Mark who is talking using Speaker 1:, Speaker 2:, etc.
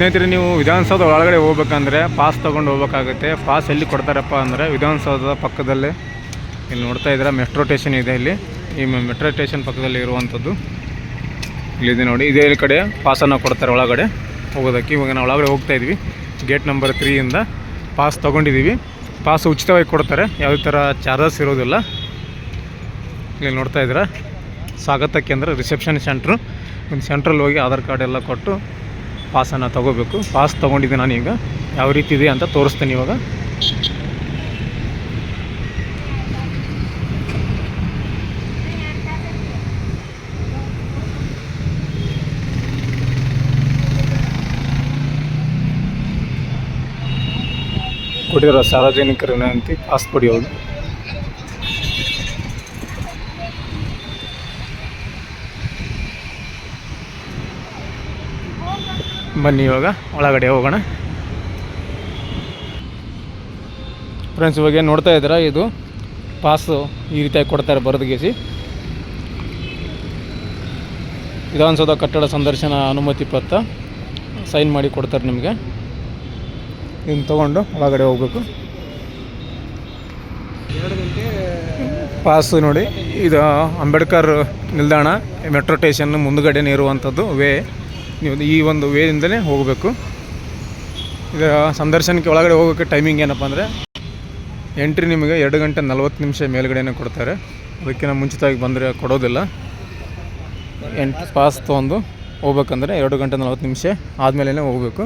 Speaker 1: ಸ್ನೇಹಿತರೆ, ನೀವು ವಿಧಾನಸೌಧ ಒಳಗಡೆ ಹೋಗ್ಬೇಕಂದ್ರೆ ಪಾಸ್ ತೊಗೊಂಡು ಹೋಗ್ಬೇಕಾಗುತ್ತೆ. ಪಾಸ್ ಎಲ್ಲಿ ಕೊಡ್ತಾರಪ್ಪ ಅಂದರೆ ವಿಧಾನಸೌಧದ ಪಕ್ಕದಲ್ಲೇ ಇಲ್ಲಿ ನೋಡ್ತಾ ಇದ್ದೀರಾ ಮೆಟ್ರೋ ಸ್ಟೇಷನ್ ಇದೆ ಇಲ್ಲಿ. ಈ ಮೆಟ್ರೋ ಸ್ಟೇಷನ್ ಪಕ್ಕದಲ್ಲಿ ಇರುವಂಥದ್ದು. ಇಲ್ಲಿದೆ ನೋಡಿ, ಇದೇ ಕಡೆ ಪಾಸನ್ನು ಕೊಡ್ತಾರೆ ಒಳಗಡೆ ಹೋಗೋದಕ್ಕೆ. ಇವಾಗ ನಾವು ಒಳಗಡೆ ಹೋಗ್ತಾ ಇದ್ವಿ ಗೇಟ್ ನಂಬರ್ ತ್ರೀಯಿಂದ ಪಾಸ್ ತೊಗೊಂಡಿದ್ದೀವಿ. ಪಾಸ್ ಉಚಿತವಾಗಿ ಕೊಡ್ತಾರೆ. ಯಾವುದೇ ಥರ ಚಾರ್ಜಸ್ ಇರೋದಿಲ್ಲ. ಇಲ್ಲಿ ನೋಡ್ತಾ ಇದ್ದೀರಾ, ಸ್ವಾಗತ ಕೇಂದ್ರ ರಿಸೆಪ್ಷನ್ ಸೆಂಟ್ರು ಒಂದು ಸೆಂಟ್ರಲ್ಲಿ ಹೋಗಿ ಆಧಾರ್ ಕಾರ್ಡ್ ಎಲ್ಲ ಕೊಟ್ಟು ಪಾಸನ್ನು ತೊಗೋಬೇಕು. ಪಾಸ್ ತೊಗೊಂಡಿದ್ದೆ ಈಗ. ಯಾವ ರೀತಿ ಇದೆ ಅಂತ ತೋರಿಸ್ತೀನಿ ಇವಾಗ. ಕೊಟ್ಟಿರೋ ಸಾರ್ವಜನಿಕರ ವಿನಂತಿ ಪಾಸ್ ಕೊಡಿ ಬನ್ನಿ ಇವಾಗ, ಒಳಗಡೆ ಹೋಗೋಣ. ಫ್ರೆಂಡ್ಸ್ ಇವಾಗ ನೋಡ್ತಾ ಇದ್ದೀರಾ? ಇದು ಪಾಸು ಈ ರೀತಿಯಾಗಿ ಕೊಡ್ತಾರೆ ಬರೆದು ಗೇಸಿ. ವಿಧಾನಸೌಧ ಕಟ್ಟಡ ಸಂದರ್ಶನ ಅನುಮತಿ ಪತ್ರ ಸೈನ್ ಮಾಡಿ ಕೊಡ್ತಾರೆ ನಿಮಗೆ. ಇದನ್ನು ತೊಗೊಂಡು ಒಳಗಡೆ ಹೋಗ್ಬೇಕು. ಪಾಸು ನೋಡಿ, ಇದು ಅಂಬೇಡ್ಕರ್ ನಿಲ್ದಾಣ, ಮೆಟ್ರೋ ಸ್ಟೇಷನ್ ಮುಂದುಗಡೆನೇ ಇರುವಂಥದ್ದು, ವೇ ನೀವು ಈ ಒಂದು ವೇದಿಂದಲೇ ಹೋಗಬೇಕು. ಇದರ ಸಂದರ್ಶನಕ್ಕೆ ಒಳಗಡೆ ಹೋಗೋಕ್ಕೆ ಟೈಮಿಂಗ್ ಏನಪ್ಪ ಅಂದರೆ ಎಂಟ್ರಿ ನಿಮಗೆ ಎರಡು ಗಂಟೆ ನಲ್ವತ್ತು ನಿಮಿಷ ಮೇಲ್ಗಡೆನೇ ಕೊಡ್ತಾರೆ. ಅದಕ್ಕಿಂತ ಮುಂಚಿತವಾಗಿ ಬಂದರೆ ಕೊಡೋದಿಲ್ಲ. ಎಂಟು ಪಾಸ್ ತೊಗೊಂಡು ಹೋಗ್ಬೇಕಂದ್ರೆ ಎರಡು ಗಂಟೆ ನಲ್ವತ್ತು ನಿಮಿಷ ಆದಮೇಲೆ ಹೋಗಬೇಕು.